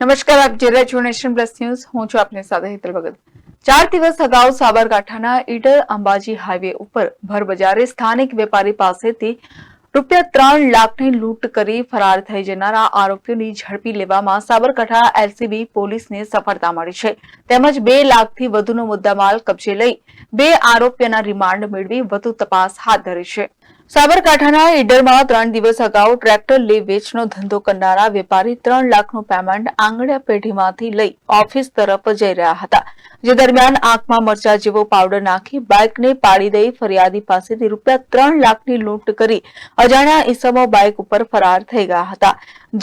નમસ્કાર, આપ જોઈ રહ્યા છો નેશન પ્લસ ન્યૂઝ. હું છું આપની સાથે હેતલ ભગત. ચાર દિવસ અગાઉ સાબરકાંઠાના ઈડર અંબાજી હાઈવે ઉપર ભર બજારે સ્થાનિક વેપારી પાસેથી રૂપિયા ત્રણ લાખની લૂંટ કરી ફરાર થઈ જનારા આરોપીઓની ઝડપી લેવામાં સાબરકાંઠા એલસીબી પોલીસને સફળતા મળી છે. તેમજ બે લાખથી વધુનો મુદ્દામાલ કબજે લઈ બે આરોપીઓના રિમાન્ડ મેળવી વધુ તપાસ હાથ ધરી છે. સાબરકાંઠાના ઈડરમાં ત્રણ દિવસ અગાઉ ટ્રેક્ટર લે વેચનો ધંધો કરનારા વેપારી ત્રણ લાખનું પેમેન્ટ આંગળીયા પેઢીમાંથી લઈ ઓફિસ તરફ જઈ રહ્યા હતા. જે દરમિયાન આંખમાં મરચા જેવો પાવડર નાખી બાઇકને પાડી દઈ ફરિયાદી પાસેથી રૂપિયા ત્રણ લાખની લૂંટ કરી અજાણ્યા ઈસમો બાઇક ઉપર ફરાર થઈ ગયા હતા.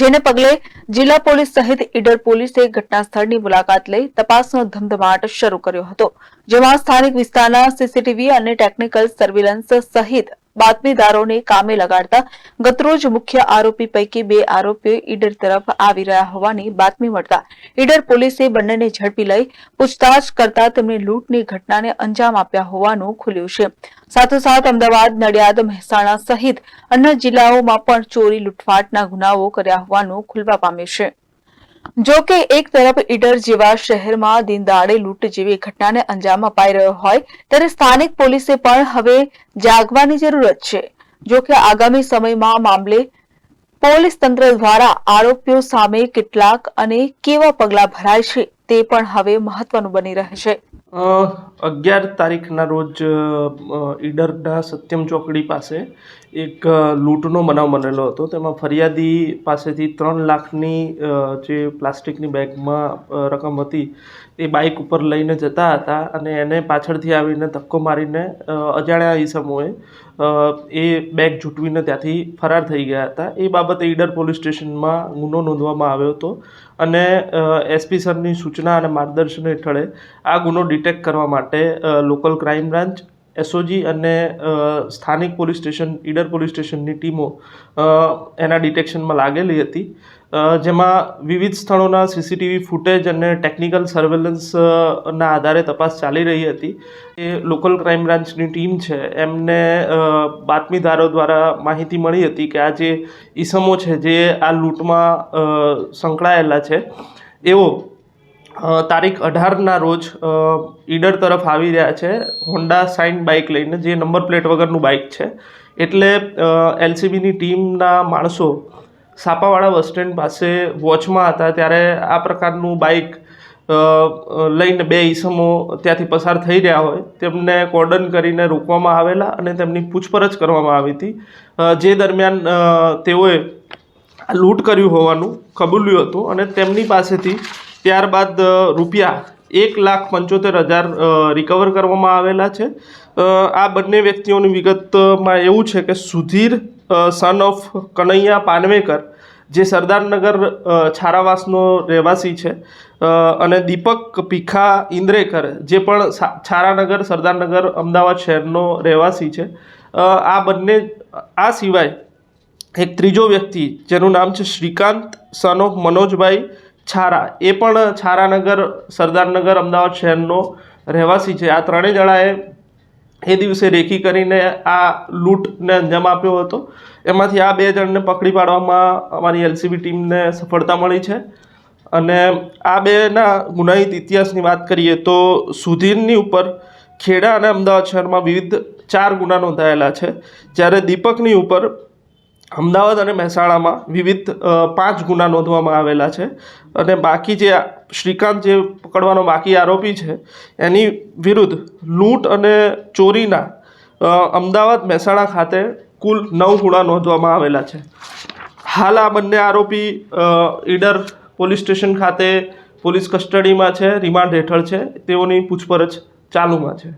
જેને પગલે જિલ્લા પોલીસ સહિત ઈડર પોલીસે ઘટના સ્થળની મુલાકાત લઈ તપાસનો ધમધમાટ શરૂ કર્યો હતો. જેમાં સ્થાનિક વિસ્તારના સીસીટીવી અને ટેકનિકલ સર્વેલન્સ સહિત બાતમીદારોને કામે લગાડતા ગતરોજ મુખ્ય આરોપી પૈકી બે આરોપીઓ ઈડર તરફ આવી રહ્યા હોવાની બાતમી મળતા ઈડર પોલીસે બંનેને ઝડપી લઈ પૂછતાછ કરતા તેમણે લૂંટની ઘટનાને અંજામ આપ્યા હોવાનું ખુલ્યું છે. સાથોસાથ અમદાવાદ, નડિયાદ, મહેસાણા સહિત અન્ય જિલ્લાઓમાં પણ ચોરી, લૂંટફાટના ગુનાઓ કર્યા હોવાનું ખુલવા પામ્યું છે. જો કે એક તરફ ઈડર જેવા શહેરમાં દિનદાડે લૂંટ જેવી ઘટનાને અંજામ અપાઈ રહ્યો હોય, ત્યારે સ્થાનિક પોલીસે પણ હવે જાગવાની જરૂરત છે. જો કે આગામી સમયમાં મામલે પોલીસ તંત્ર દ્વારા આરોપીઓ સામે કેટલાક અને કેવા પગલાં ભરાય છે તે પણ હવે મહત્વનું બની રહે છે. અગિયાર તારીખના રોજ ઈડરના સત્યમ ચોકડી પાસે એક લૂંટનો બનાવ બનેલો હતો. તેમાં ફરિયાદી પાસેથી ત્રણ લાખની જે પ્લાસ્ટિકની બેગમાં રકમ હતી એ બાઇક ઉપર લઈને જતા હતા અને એને પાછળથી આવીને ધક્કો મારીને અજાણ્યા ઈસમોએ એ બેગ ઝૂંટવીને ત્યાંથી ફરાર થઈ ગયા હતા. એ બાબતે ઈડર પોલીસ સ્ટેશનમાં ગુનો નોંધવામાં આવ્યો હતો અને એસપી સરની સૂચના અને માર્ગદર્શન હેઠળે આ ગુનો ડિટેક્ટ કરવા માટે લોકલ ક્રાઇમ બ્રાન્ચ એસઓજી અને સ્થાનિક પોલીસ સ્ટેશન ઈડર પોલીસ સ્ટેશનની ટીમો એના ડિટેક્શનમાં લાગેલી હતી. જેમાં વિવિધ સ્થળોના સીસીટીવી ફૂટેજ અને ટેકનિકલ સર્વેલન્સના આધારે તપાસ ચાલી રહી હતી. એ લોકલ ક્રાઇમ બ્રાન્ચની ટીમ છે એમને બાતમીદારો દ્વારા માહિતી મળી હતી કે આ જે ઈસમો છે જે આ લૂંટમાં સંકળાયેલા છે અ, તારીખ અઢારના રોજ ઈડર તરફ આવી રહ્યા છે. હોન્ડા સાઇન બાઇક લઈને, જે નંબર પ્લેટ વગરનું બાઇક છે. એટલે એલસીબીની ટીમના માણસો સાપાવાળા બસ સ્ટેન્ડ પાસે વોચમાં હતા. ત્યારે આ પ્રકારનું બાઇક લઈને બે ઈસમો ત્યાંથી પસાર થઈ રહ્યા હોય. તેમને કોર્ડન કરીને રોકવામાં આવેલા અને તેમની પૂછપરછ કરવામાં આવી હતી. જે દરમિયાન તેઓએ લૂંટ કર્યું હોવાનું કબૂલ્યું હતું અને તેમની પાસેથી ત્યારબાદ રૂપિયા એક લાખ પંચોતેર હજાર રિકવર કરવામાં આવેલા છે. આ બંને વ્યક્તિઓની વિગતમાં એવું છે કે સુધીર સન ઓફ કનૈયા પાનવેકર, જે સરદારનગર છારાવાસનો રહેવાસી છે અને દીપક પીખા ઇન્દ્રેકર, જે પણ છારાનગર સરદારનગર અમદાવાદ શહેરનો રહેવાસી છે. આ બંને, આ સિવાય એક ત્રીજો વ્યક્તિ, જેનું નામ છે શ્રીકાંત સન ઓફ મનોજભાઈ છારા, એ પણ છારાનગર, સરદારનગર, અમદાવાદ શહેરનો રહેવાસી છે. આ ત્રણેય જણાએ એ દિવસે રેકી કરીને આ લૂંટને અંજામ આપ્યો હતો. એમાંથી આ બે જણને પકડી પાડવામાં અમારી એલસીબી ટીમને સફળતા મળી છે. અને આ બેના ગુનાહિત ઇતિહાસની વાત કરીએ તો સુધીરની ઉપર ખેડા અને અમદાવાદ શહેરમાં વિવિધ ચાર ગુના નોંધાયેલા છે. જ્યારે દીપકની ઉપર અમદાવાદ અને મહેસાણામાં વિવિધ પાંચ ગુના નોંધવામાં આવેલા છે. અને બાકી જે શ્રીકાંત જે પકડવાનો બાકી આરોપી છે, એની વિરુદ્ધ લૂંટ અને ચોરીના અમદાવાદ મહેસાણા ખાતે કુલ નવ ગુના નોંધવામાં આવેલા છે. હાલ આ બંને આરોપી ઈડર પોલીસ સ્ટેશન ખાતે પોલીસ કસ્ટડીમાં છે, રિમાન્ડ હેઠળ છે, તેઓની પૂછપરછ ચાલુમાં છે.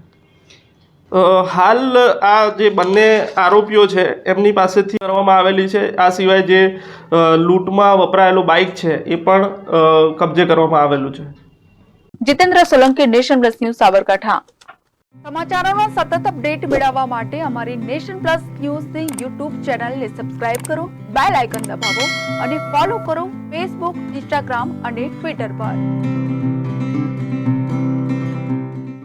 હાલ આ જે બંને આરોપીઓ છે, એમની પાસેથી કરવામાં આવેલી છે. આ સિવાય જે લૂંટમાં વપરાયેલું બાઇક છે, એ પણ કબજે કરવામાં આવેલું છે. Jitendra Solanki, Nation Plus News, Sabarkantha. સમાચારોનો સતત અપડેટ મેળવવા માટે અમારી નેશન પ્લસ ન્યૂઝની યુટ્યુબ ચેનલને સબસ્ક્રાઇબ કરો, બેલ આઇકન દબાવો અને ફોલો કરો ફેસબુક, ઇન્સ્ટાગ્રામ અને ટ્વિટર પર.